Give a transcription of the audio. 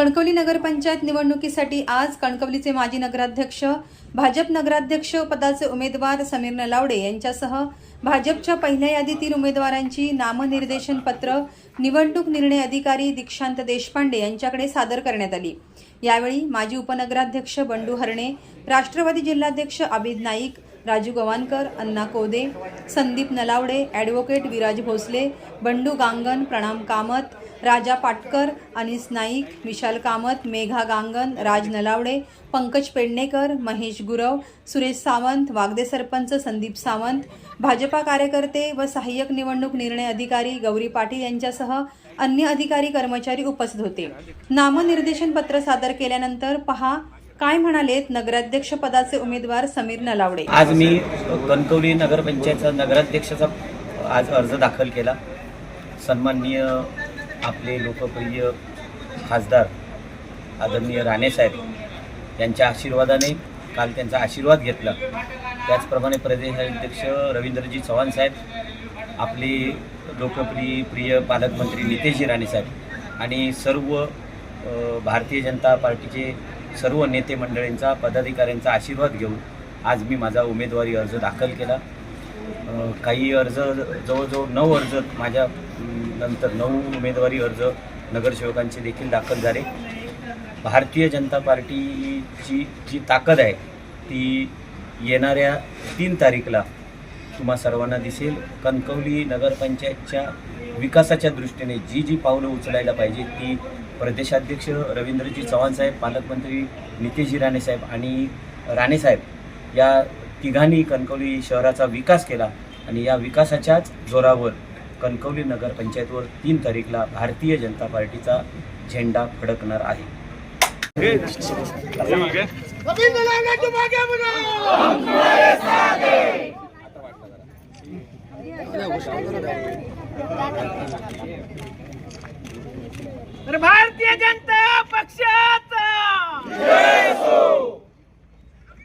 कणकवली नगरपंचायत निवडणुकीसाठी आज कणकवलीचे माजी नगराध्यक्ष भाजप नगराध्यक्ष पदाचे उमेदवार समीर नलावडे यांच्यासह भाजपच्या पहिल्या यादीतील उमेदवारांची नामनिर्देशन पत्र निवडणूक निर्णय अधिकारी दीक्षांत देशपांडे यांच्याकडे सादर करण्यात आली. यावेळी माजी उपनगराध्यक्ष बंडू हरणे राष्ट्रवादी जिल्हाध्यक्ष अभिद नाईक राजू गवानकर अण्णा कोदे संदीप नलावडे ॲडव्होकेट विराज भोसले बंडू गांगण प्रणाम कामत राजा पाटकर अनिस नाईक विशाल कामत मेघा गांगन राज नलावडे पंकज पेडणेकर महेश गुरव सुरेश सावंत वागदे सरपंच संदीप सावंत भाजपा कार्यकर्ते व सहाय्यक निवडणूक निर्णय अधिकारी गौरी पाटील यांच्यासह अन्य अधिकारी कर्मचारी उपस्थित होते. नामनिर्देशन पत्र सादर केल्यानंतर पहा काय म्हणालेत नगराध्यक्ष पदाचे उमेदवार समीर नलावडे? आज मी कणकवली नगरपंचायतचा नगराध्यक्षाचा आज अर्ज दाखल केला. सन्माननीय आपले लोकप्रिय खासदार आदरणीय राणेसाहेब यांच्या आशीर्वादाने काल त्यांचा आशीर्वाद घेतला. त्याचप्रमाणे प्रदेशाध्यक्ष रवींद्रजी चव्हाण साहेब आपले लोकप्रिय प्रिय पालकमंत्री नितेशजी राणेसाहेब आणि सर्व भारतीय जनता पार्टीचे सर्व नेते मंडळींचा पदाधिकाऱ्यांचा आशीर्वाद घेऊन आज मी माझा उमेदवारी अर्ज दाखल केला. काही अर्ज जवळजवळ नऊ अर्ज माझ्या नंतर नऊ उमेदवारी अर्ज नगरसेवकांचे देखील दाखल झाले. भारतीय जनता पार्टीची जी ताकद आहे ती येणाऱ्या तीन तारीखला तुम्हा सर्वांना दिसेल. कणकवली नगरपंचायतच्या विकासाच्या दृष्टीने जी जी पावलं उचलायला पाहिजे ती प्रदेशाध्यक्ष रवींद्रजी चव्हाणसाहेब पालकमंत्री नितेशजी राणेसाहेब आणि राणेसाहेब या तिघांनी कणकवली शहराचा विकास केला आणि या विकासाच्याच जोरावर कणकवली नगरपंचायतवर तीन तारीखला भारतीय जनता पार्टीचा झेंडा फडकणार आहे. भारतीय जनता